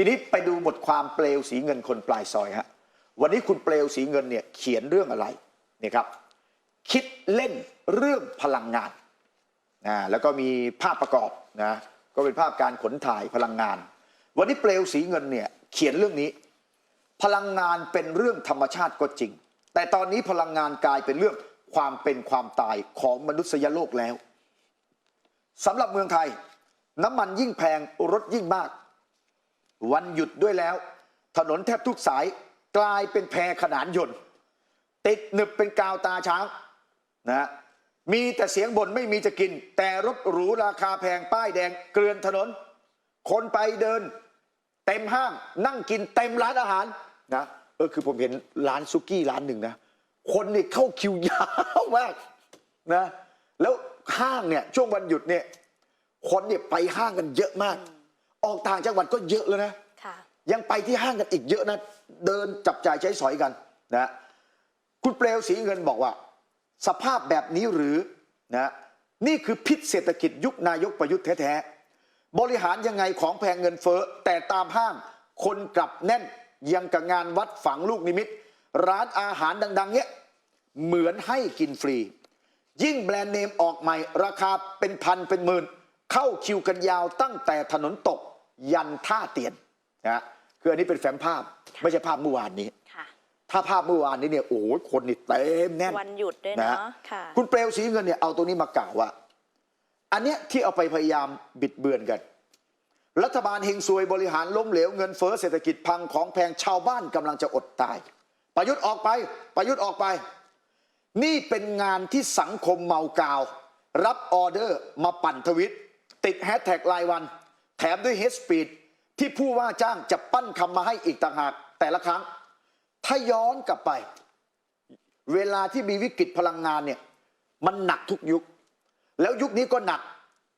ทีนี้ไปดูบทความเปลวสีเงินคนปลายซอยฮะวันนี้คุณเปลวสีเงินเนี่ยเขียนเรื่องอะไรนี่ครับ คิดเล่นเรื่องพลังงานนะแล้วก็มีภาพประกอบนะก็เป็นภาพการขนถ่ายพลังงาน วันนี้เปลวสีเงินเนี่ยเขียนเรื่องนี้ พลังงานเป็นเรื่องธรรมชาติก็จริง แต่ตอนนี้พลังงานกลายเป็นเรื่องความเป็นความตายของมนุษยโลกแล้วสำหรับเมืองไทย น้ำมันยิ่งแพงรถยิ่งมาก วันหยุดด้วยแล้ว ถนนแทบทุกสายกลายเป็นแพรขนานยนต์ ติดหนึบเป็นกาวตาช้างนะฮะมีแต่เสียงบ่นไม่มีจะกิน แต่รถหรูราคาแพงป้ายแดงเกลื่อนถนน คนไปเดิน เต็มห้างนั่งกินเต็มร้านอาหารนะเออคือผมเห็นร้านซุกี้ร้านหนึ่งนะ คนนี่เข้าคิวยาวมากนะแล้วห้างเนี่ยช่วงวันหยุดเนี่ยคนเนี่ยไปห้างกันเยอะมาก ออกต่างจังหวัดก็เยอะแล้วนะค่ะ ยังไปที่ห้างกันอีกเยอะนะ เดินจับจ่ายใช้สอยกันนะคุณเปลวสีเงินบอกว่า สภาพแบบนี้หรือนะนี่คือพิษเศรษฐกิจยุคนายกประยุทธ์แท้ๆบริหารยังไงของแพงเงินเฟ้อแต่ตามห้างคนกลับแน่นยังกับงานวัดฝังลูกนิมิต ร้านอาหารดัง ๆ เนี้ยเหมือนให้กินฟรี ยิ่งแบรนด์เนมออกใหม่ ราคาเป็นพันเป็นหมื่น เข้าคิวกันยาวตั้งแต่ถนนตก ยันท่าเตียนนะคืออันนี้เป็นแฟ้มภาพไม่ใช่ภาพเมื่อวานนี้ ค่ะ ถ้าภาพเมื่อวานนี้เนี่ยโอ้โหคนนี่เต็มแน่น วันหยุดด้วยนะเนาะฮะค่ะ คุณเปลวสีเงินเนี่ยเอาตรงนี้มากล่าวว่า อันเนี้ยที่เอาไปพยายามบิดเบือนกัน รัฐบาลเฮงซวยบริหารล้มเหลวเงินเฟ้อเศรษฐกิจพังของแพงชาวบ้านกำลังจะอดตาย ประยุทธ์ออกไปประยุทธ์ออกไป นี่เป็นงานที่สังคมเมากาว รับออเดอร์มาปั่นทวิต ติดแฮชแท็กรายวัน แถมด้วยเฮสปีดที่ผู้ว่าจ้างจะปั้นคำมาให้อีกต่างหากแต่ละครั้ง ถ้าย้อนกลับไป เวลาที่มีวิกฤตพลังงานเนี่ยมันหนักทุกยุค แล้วยุคนี้ก็หนัก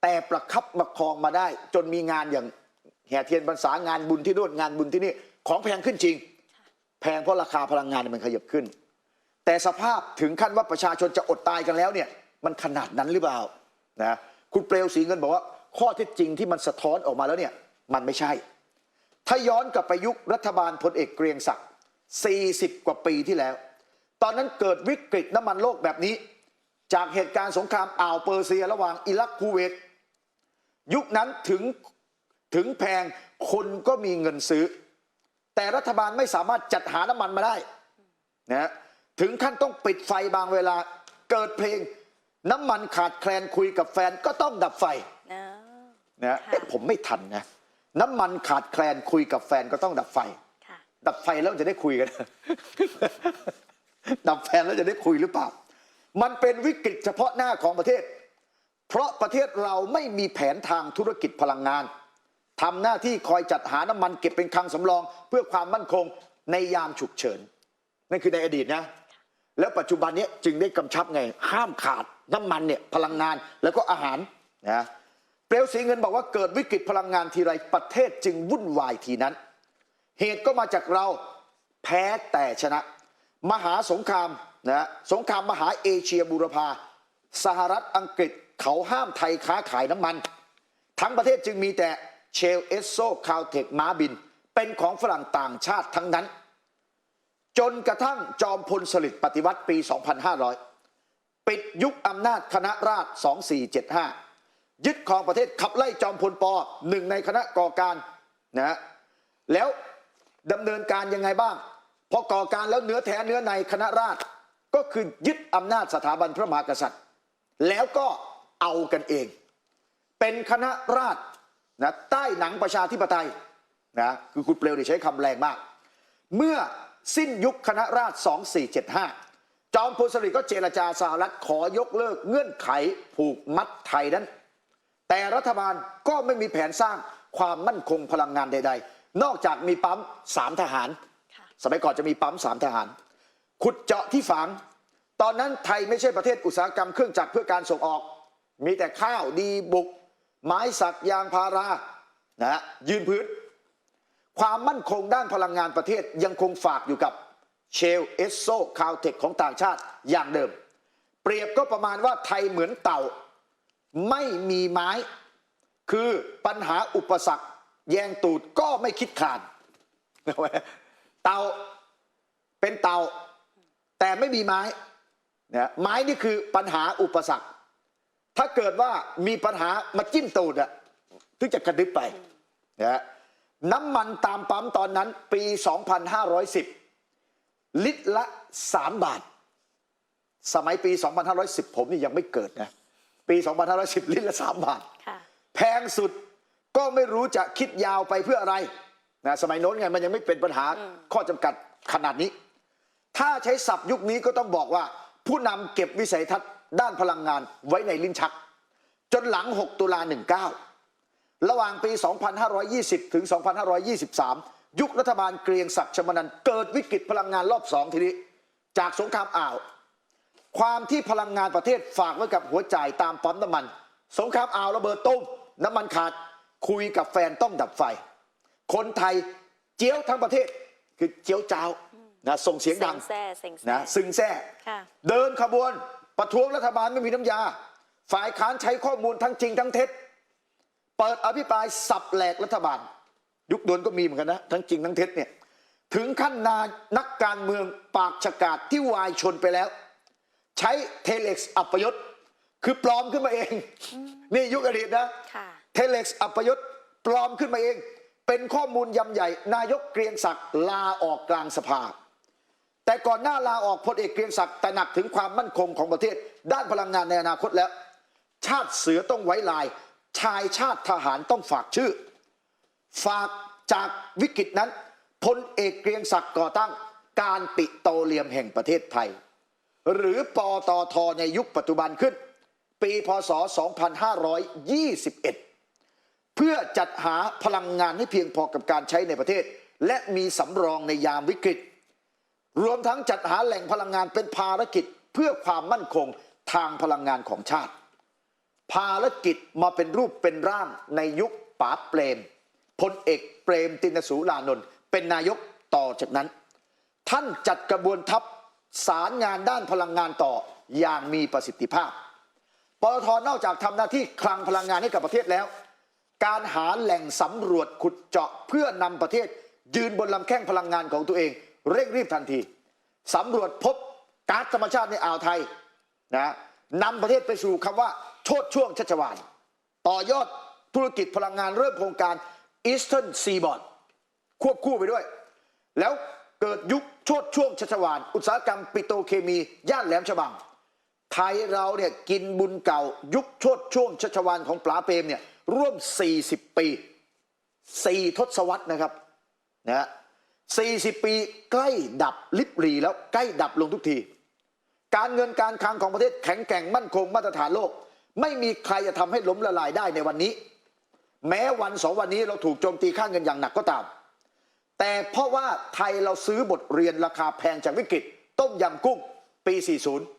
แต่ประคับประคองมาได้ จนมีงานอย่างแห่เทียนพรรษางานบุญที่นู่นงานบุญที่นี่ของแพงขึ้นจริง แพงเพราะราคาพลังงานมันขยับขึ้น แต่สภาพถึงขั้นว่าประชาชนจะอดตายกันแล้วเนี่ยมันขนาดนั้นหรือเปล่านะคุณเปลวสีเงินบอกว่า ข้อเท็จจริงที่มันสะท้อนออกมาแล้วเนี่ยมันไม่ใช่ ถ้าย้อนกลับไปยุครัฐบาลพลเอกเกรียงศักดิ์40 กว่าปีที่แล้ว ตอนนั้นเกิดวิกฤตน้ำมันโลกแบบนี้ จากเหตุการณ์สงครามอ่าวเปอร์เซียระหว่างอิรักคูเวตยุคนั้นถึงถึงแพงคนก็มีเงินซื้อ แต่รัฐบาลไม่สามารถจัดหาน้ำมันมาได้นะถึงขั้นต้องปิดไฟบางเวลาเกิดเพลงน้ำมันขาดแคลนคุยกับแฟนก็ต้องดับไฟ นอะนะค่ะเอ๊ะผมไม่ทันนะน้ำมันขาดแคลนคุยกับแฟนก็ต้องดับไฟค่ะดับไฟแล้วจะได้คุยกัน ดับแฟนแล้วจะได้คุยหรือเปล่า มันเป็นวิกฤตเฉพาะหน้าของประเทศ เพราะประเทศเราไม่มีแผนทางธุรกิจพลังงานทำหน้าที่คอยจัดหาน้ำมันเก็บเป็นคลังสำรอง เพื่อความมั่นคงในยามฉุกเฉิน นั่นคือในอดีตนะ แล้วปัจจุบันนี้จึงได้กำชับไง ห้ามขาดน้ำมันเนี่ยพลังงานแล้วก็อาหารนะ เปลวสีเงินบอกว่าเกิดวิกฤตพลังงานทีไรประเทศจึงวุ่นวายทีนั้น เหตุก็มาจากเราแพ้แต่ชนะ มหาสงครามนะสงครามมหาเอเชียบูรพาสหรัฐอังกฤษเขาห้ามไทยค้าขายน้ำมัน ทั้งประเทศจึงมีแต่เชลเอสโซคาวเทคม้าบิน เป็นของฝรั่งต่างชาติทั้งนั้น จนกระทั่งจอมพลสฤษดิ์ปฏิวัติปี 2500 ปิดยุคอำนาจคณะราษฎร2475 ยึดครองประเทศขับไล่จอมพลปหนึ่งในคณะก่อการนะฮะแล้วดำเนินการยังไงบ้างพอก่อการแล้วเนื้อแท้เนื้อในคณะราษฎรก็คือยึดอำนาจสถาบันพระมหากษัตริย์ แล้วก็เอากันเอง เป็นคณะราษฎรนะใต้หนังประชาธิปไตยนะคือคุณเปลวเนี่ยใช้คำแรงมาก เมื่อสิ้นยุคคณะราษฎร2475 จอมพลสฤษดิ์ก็เจรจาสหรัฐขอยกเลิกเงื่อนไขผูกมัดไทยนั้น แต่รัฐบาลก็ไม่มีแผนสร้างความมั่นคงพลังงานใด ๆ นอกจากมีปั๊มสามทหารค่ะสมัยก่อนจะมีปั๊มสามทหาร ขุดเจาะที่ฝัง ตอนนั้นไทยไม่ใช่ประเทศอุตสาหกรรมเครื่องจักรเพื่อการส่งออก มีแต่ข้าวดีบุก ไม้สักยางพารานะฮะยืนพื้น ความมั่นคงด้านพลังงานประเทศยังคงฝากอยู่กับเชลเอสโซคาวเทคของต่างชาติอย่างเดิม เปรียบก็ประมาณว่าไทยเหมือนเต่า ไม่มีไม้ คือปัญหาอุปสรรค แยงตูดก็ไม่คิดขานเตาเป็นเตาแต่ไม่มีไม้นะไม้นี่คือปัญหาอุปสรรค ถ้าเกิดว่ามีปัญหามาจิ้มตูดอะถึงจะกระดึบไปนะน้ำมันตามปั๊มตอนนั้นปี 2510 ลิตรละ 3 บาท สมัยปี 2510 ผมนี่ยังไม่เกิดนะ ปี 2510 ลิตรละ 3 บาท ค่ะ แพงสุดก็ไม่รู้จะคิดยาวไปเพื่ออะไรนะสมัยโน้นไงมันยังไม่เป็นปัญหาข้อจำกัดขนาดนี้ ถ้าใช้ศัพท์ยุคนี้ก็ต้องบอกว่า ผู้นำเก็บวิสัยทัศน์ด้านพลังงานไว้ในลิ้นชัก จนหลัง 6 ตุลา 19 ระหว่างปี 2520 ถึง 2523 ยุครัฐบาลเกรียงศักดิ์ชมนันท์เกิดวิกฤตพลังงานรอบสองทีนี้ จากสงครามอ่าว ความที่พลังงานประเทศฝากไว้กับหัวจ่ายตามปั๊มน้ำมัน สงครามอ่าวระเบิดตุ้มน้ำมันขาดคุยกับแฟนต้องดับไฟ คนไทยเจียวทั้งประเทศคือเจียวจ้าวนะส่งเสียงดังเซ็งแซ่เซ็งแซ่นะซึ่งแซ่ค่ะเดินขบวนประท้วงรัฐบาลไม่มีน้ำยา ฝ่ายค้านใช้ข้อมูลทั้งจริงทั้งเท็จ เปิดอภิปรายสับแหลกรัฐบาล ยุคดวนก็มีเหมือนกันนะทั้งจริงทั้งเท็จเนี่ยถึงขั้นนานักการเมืองปากฉกาดที่วายชนไปแล้ว ใช้เทเล็กซ์อัปยศ คือปลอมขึ้นมาเอง นี่ยุคอดีตนะค่ะเทเล็กซ์อัปยศปลอมขึ้นมาเอง เป็นข้อมูลยำใหญ่ นายกเกรียงศักดิ์ลาออกกลางสภา แต่ก่อนหน้าลาออกพลเอกเกรียงศักดิ์ตระหนักถึงความมั่นคงของประเทศ ด้านพลังงานในอนาคตแล้ว ชาติเสือต้องไว้ลาย ชายชาติทหารต้องฝากชื่อ ฝากจากวิกฤตนั้นพลเอกเกรียงศักดิ์ก่อตั้งการปิโตรเลียมแห่งประเทศไทย หรือปอตอทในยุคปัจจุบันขึ้น ปีพศ 2521 เพื่อจัดหาพลังงานให้เพียงพอกับการใช้ในประเทศ และมีสำรองในยามวิกฤต รวมทั้งจัดหาแหล่งพลังงานเป็นภารกิจเพื่อความมั่นคงทางพลังงานของชาติ ภารกิจมาเป็นรูปเป็นร่างในยุคป๋าเปรมพลเอกเปรมตินสูรานนท์เป็นนายกต่อจากนั้น ท่านจัดกระบวนทัพ สารงานด้านพลังงานต่ออย่างมีประสิทธิภาพปตทนอกจากทำหน้าที่คลังพลังงานให้กับประเทศแล้ว การหาแหล่งสำรวจขุดเจาะเพื่อนำประเทศ ยืนบนลำแข้งพลังงานของตัวเอง เร่งรีบทันทีสำรวจพบก๊าซธรรมชาติในอ่าวไทยนะนำประเทศไปสู่คำว่าโชดช่วงชัชวานต่อยอดธุรกิจพลังงานเริ่มโครงการ Eastern Seaboard ควบคู่ไปด้วย แล้ว เกิดยุคชดช่วงชัชวานอุตสาหกรรมปิโตเคมี ย่านแหลมฉบัง ไทยเราเนี่ยกินบุญเก่า ยุคชดช่วงชัชวานของปลาเปรมเนี่ยร่วม 40 ปี 4 ทศวรรษนะครับนะฮะ40 ปีใกล้ดับลิบหรีแล้วใกล้ดับลงทุกที การเงินการคลังของประเทศแข็งแกร่งมั่นคงมาตรฐานโลก ไม่มีใครจะทำให้ล้มละลายได้ในวันนี้ แม้วันสองวันนี้เราถูกโจมตีค่าเงินอย่างหนักก็ตาม แต่เพราะว่าไทยเราซื้อบทเรียนราคาแพงจากวิกฤต ต้มยำกุ้งปี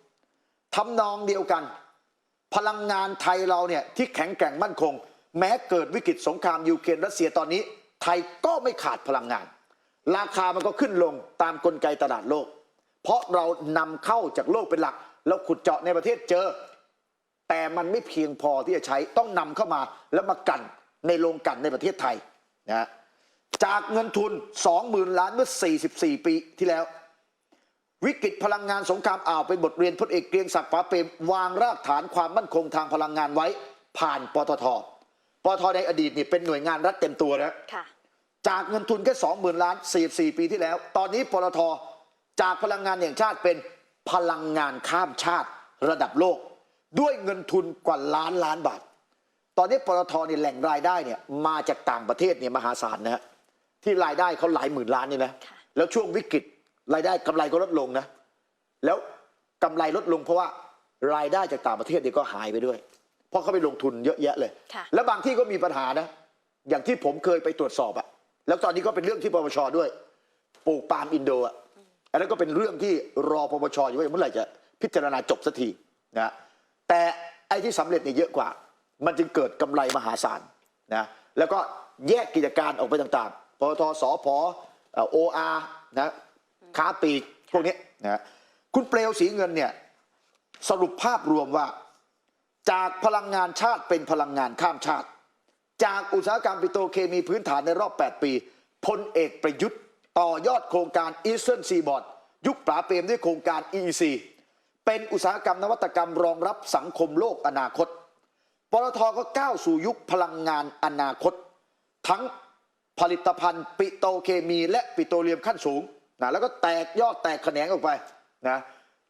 40 ทำนองเดียวกัน พลังงานไทยเราเนี่ยที่แข็งแกร่งมั่นคง แม้เกิดวิกฤตสงครามยูเครนรัสเซียตอนนี้ ไทยก็ไม่ขาดพลังงาน ราคามันก็ขึ้นลงตามกลไกตลาดโลก เพราะเรานำเข้าจากโลกเป็นหลัก เราขุดเจาะในประเทศเจอ แต่มันไม่เพียงพอที่จะใช้ต้องนำเข้ามาแล้วมากันในโรงกันในประเทศไทยนะฮะ จากเงินทุน 20,000 ล้านเมื่อ 44 ปีที่แล้ว วิกฤตพลังงานสงครามอ่าวเป็นบทเรียนพลเอกเกรียงศักดิ์ฟ้าเปรมวางรากฐานความมั่นคงทางพลังงานไว้ ผ่านปตทปตทในอดีตนี่เป็นหน่วยงานรัฐเต็มตัวนะค่ะจากเงินทุนแค่20,000 ล้าน 44 ปีที่แล้ว ตอนนี้ปตทจากพลังงานแห่งชาติเป็นพลังงานข้ามชาติระดับโลก ด้วยเงินทุนกว่าล้านล้านบาท ตอนนี้ปตทเนี่ยแหล่งรายได้เนี่ยมาจากต่างประเทศเนี่ยมหาศาลนะฮะ ที่รายได้เขาหลายหมื่นล้านเนี่ยนะค่ะ แล้วช่วงวิกฤตรายได้กำไรก็ลดลงนะ แล้วกำไรลดลงเพราะว่ารายได้จากต่างประเทศเนี่ยก็หายไปด้วย เพราะเขาไปลงทุนเยอะแยะเลย ค่ะ แล้วบางที่ก็มีปัญหานะ อย่างที่ผมเคยไปตรวจสอบอะแล้วตอนนี้ก็เป็นเรื่องที่ปปชด้วย ปลูกปาล์มอินโดอะอันนั้นก็เป็นเรื่องที่รอปปชอยู่ว่าเมื่อไหร่จะพิจารณาจบสักทีนะแต่ไอ้ที่สำเร็จเนี่ยเยอะกว่า มันจึงเกิดกำไรมหาศาลนะแล้วก็แยกกิจการออกไปต่างๆ ปตทสพโออาร์นะค้าปลีกพวกนี้นะคุณเปลวสีเงินเนี่ยสรุปภาพรวมว่า จากพลังงานชาติเป็นพลังงานข้ามชาติ จากอุตสาหกรรมปิโตรเคมีพื้นฐานในรอบ 8 ปีพลเอกประยุทธ์ต่อยอดโครงการ Eastern Seaboard ยุคปราเปรมด้วยโครงการ EEC เป็นอุตสาหกรรมนวัตกรรมรองรับสังคมโลกอนาคตปตทก็ก้าวสู่ยุคพลังงานอนาคต ทั้ง ผลิตภัณฑ์ปิโตเคมี และปิโตรเลียมขั้นสูงนะแล้วก็แตกยอดแตกแขนงออกไปนะ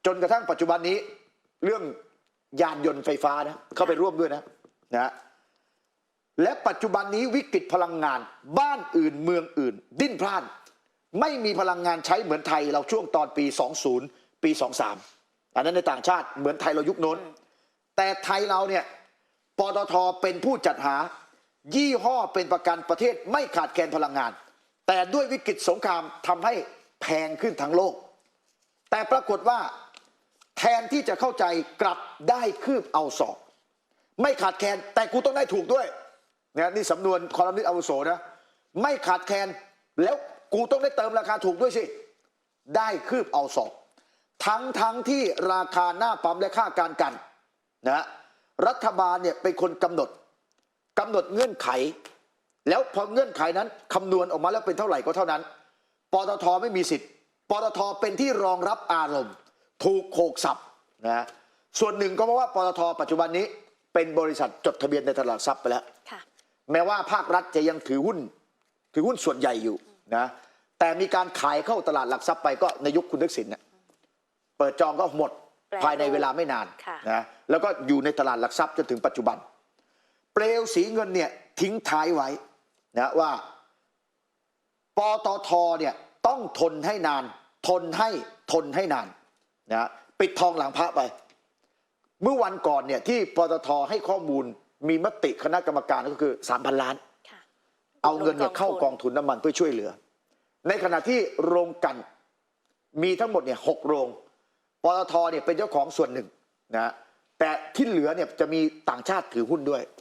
จนกระทั่งปัจจุบันนี้ เรื่องยานยนต์ไฟฟ้านะเข้าไปร่วมด้วยนะนะและปัจจุบันนี้วิกฤตพลังงานบ้านอื่นเมืองอื่น ดิ้นพล่าน ไม่มีพลังงานใช้เหมือนไทยเราช่วงตอนปี 20 ปี 23 อันนั้นในต่างชาติเหมือนไทยเรายุคโน้น แต่ไทยเราเนี่ยปตทเป็นผู้จัดหา ยี่ห้อเป็นประกันประเทศไม่ขาดแคลนพลังงาน แต่ด้วยวิกฤตสงครามทำให้แพงขึ้นทั้งโลก แต่ปรากฏว่าแทนที่จะเข้าใจกลับได้คืบเอาศอกไม่ขาดแคลนแต่กูต้องได้ถูกด้วยนะนี่สำนวนคอลัมนิสต์อาวุโสนะไม่ขาดแคลนแล้วกูต้องได้เติมราคาถูกด้วยสิ ได้คืบเอาศอกทั้งทั้งที่ราคาหน้าปั๊มและค่าการกันนะรัฐบาลเนี่ยเป็นคนกำหนด กำหนดเงื่อนไข แล้วพอเงื่อนไขนั้นคำนวณออกมาแล้วเป็นเท่าไหร่ก็เท่านั้นปตทไม่มีสิทธิ์ปตทเป็นที่รองรับอารมณ์ ถูกโขกสับนะส่วนหนึ่งก็เพราะว่าปตทปัจจุบันนี้เป็นบริษัทจดทะเบียนในตลาดทรัพย์ไปแล้วค่ะแม้ว่าภาครัฐจะยังถือหุ้น ถือหุ้นส่วนใหญ่อยู่นะแต่มีการขายเข้าตลาดหลักทรัพย์ไปก็ในยุคคุณทักษิณน่ะเปิดจองก็หมดแปลภายในเวลาไม่นานค่ะนะแล้วก็อยู่ในตลาดหลักทรัพย์จนถึงปัจจุบัน เปลวสีเงินเนี่ยทิ้งท้ายไว้นะว่าปตทเนี่ยต้องทนให้นาน ทนให้ทนให้นานนะปิดทองหลังพระไป เมื่อวันก่อนเนี่ยที่ปตทให้ข้อมูลมีมติคณะกรรมการก็คือ3,000ล้านค่ะเอาเงินเนี่ยลงกองทุนเข้ากองทุนน้ำมันเพื่อช่วยเหลือ ในขณะที่โรงกลันมีทั้งหมดเนี่ยหกโรงปตทเนี่ยเป็นเจ้าของส่วนหนึ่งนะแต่ที่เหลือเนี่ยจะมีต่างชาติถือหุ้นด้วยค่ะ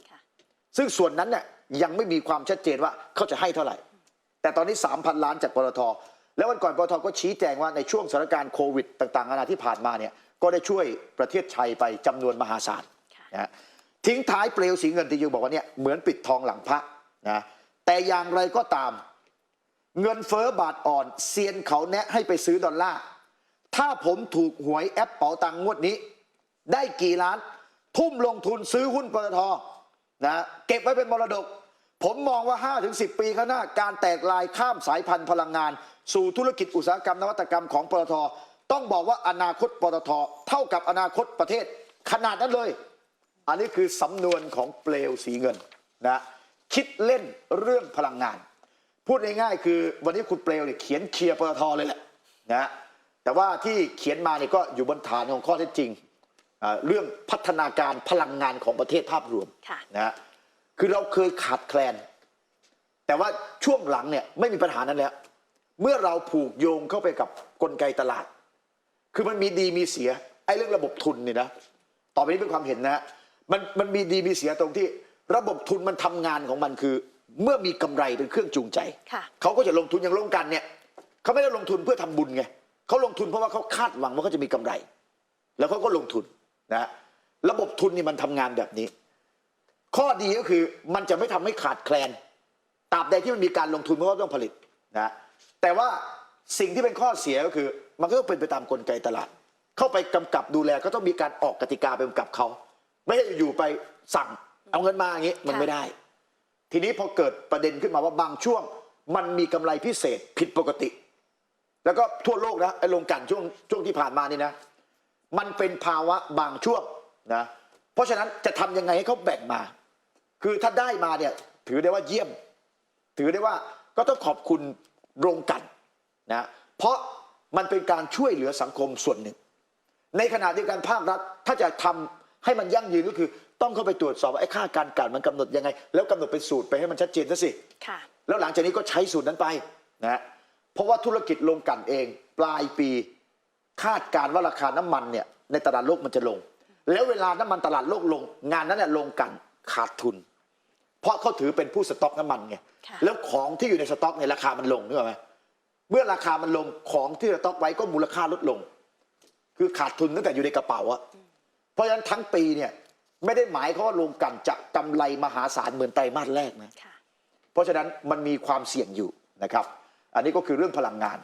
ซึ่งส่วนนั้นเนี่ยยังไม่มีความชัดเจนว่าเขาจะให้เท่าไหร่ แต่ตอนนี้ 3,000 ล้านจากปตทแล้ววันก่อนปตทก็ชี้แจงว่าในช่วงสถานการณ์โควิดต่างๆนานาที่ผ่านมาเนี่ยก็ได้ช่วยประเทศไทยไปจำนวนมหาศาลค่ะนะฮะทิ้งท้ายเปลวสีเงินที่ยูบอกว่าเนี่ยเหมือนปิดทองหลังพระนะแต่อย่างไรก็ตาม เงินเฟอ้อบาทอ่อนเซียนเขาแนะให้ไปซื้อดอลลาร์ถ้าผมถูกหวยแอปเป๋าตังค์งวดนี้ ได้กี่ล้าน ทุ่มลงทุนซื้อหุ้นปตท นะเก็บไว้เป็นมรดก ผมมองว่า 5-10 ปีข้างหน้า การแตกลายข้ามสายพันธุ์พลังงาน สู่ธุรกิจอุตสาหกรรมนวัตกรรมของปตทต้องบอกว่าอนาคตปตทเท่ากับอนาคตประเทศ ขนาดนั้นเลย อันนี้คือสำนวนของเปลวสีเงินนะคิดเล่นเรื่องพลังงาน พูดง่ายๆคือวันนี้คุณเปลวเนี่ยเขียนเคลียร์ปตทเลยแหละนะแต่ว่าที่เขียนมาเนี่ยก็อยู่บนฐานของข้อเท็จจริง เรื่องพัฒนาการพลังงานของประเทศภาพรวมค่ะนะคือเราเคยขาดแคลน แต่ว่าช่วงหลังเนี่ยไม่มีปัญหานั้นแล้ว เมื่อเราผูกโยงเข้าไปกับกลไกตลาด คือมันมีดีมีเสียไอ้เรื่องระบบทุนเนี่ยนะต่อไปนี้เป็นความเห็นนะฮะมันมันมีดีมีเสียตรงที่ ระบบทุนมันทำงานของมันคือ เมื่อมีกำไรเป็นเครื่องจูงใจค่ะเขาก็จะลงทุนอย่างลงกันเนี่ยเขาไม่ได้ลงทุนเพื่อทำบุญไงเขาลงทุนเพราะว่าเขาคาดหวังว่าเขาจะมีกำไร แล้วเขาก็ลงทุน นะระบบทุนนี่มันทำงานแบบนี้ ข้อดีก็คือมันจะไม่ทำให้ขาดแคลนตราบใดที่มันมีการลงทุนเพราะว่าต้องผลิตนะแต่ว่าสิ่งที่เป็นข้อเสียก็คือ มันก็ต้องเป็นไปตามกลไกตลาด เข้าไปกำกับดูแลก็ต้องมีการออกกติกาไปกำกับเขา ไม่ใช่อยู่ๆไปสั่งเอาเงินมาอย่างนี้มันค่ะไม่ได้ ทีนี้พอเกิดประเด็นขึ้นมาว่าบางช่วง มันมีกำไรพิเศษผิดปกติ แล้วก็ทั่วโลกนะไอ้ลงกลันช่วงช่วงที่ผ่านมานี่นะ มันเป็นภาวะบางช่วงนะเพราะฉะนั้นจะทำยังไงให้เขาแบ่งมา คือถ้าได้มาเนี่ยถือได้ว่าเยี่ยม ถือได้ว่าก็ต้องขอบคุณโรงกลันนะเพราะมันเป็นการช่วยเหลือสังคมส่วนหนึ่ง ในขณะเดียวกันภาครัฐถ้าจะทำให้มันยั่งยืนก็คือ ต้องเข้าไปตรวจสอบว่าไอ้ค่าการกลั่นมันกำหนดยังไง แล้วกำหนดเป็นสูตรไปให้มันชัดเจนซะสิค่ะแล้วหลังจากนี้ก็ใช้สูตรนั้นไปนะเพราะว่าธุรกิจลงกลันเอง ปลายปี คาดการณ์ว่าราคาน้ำมันเนี่ยในตลาดโลกมันจะลง แล้วเวลาน้ำมันตลาดโลกลง งานนั้นเนี่ยลงกลันขาดทุน เพราะเขาถือเป็นผู้สต็อกน้ำมันไงค่ะแล้วของที่อยู่ในสต็อกเนี่ยราคามันลงนึกออกไหมเมื่อราคามันลงของที่สต็อกไว้ก็มูลค่าลดลง คือขาดทุนตั้งแต่อยู่ในกระเป๋าอะเพราะฉะนั้นทั้งปีเนี่ยไม่ได้หมายเขามว่าโรงกลั่นจะกำไรมหาศาลเหมือนไตรมาสแรกนะค่ะเพราะฉะนั้นมันมีความเสี่ยงอยู่นะครับ อันนี้ก็คือเรื่องพลังงาน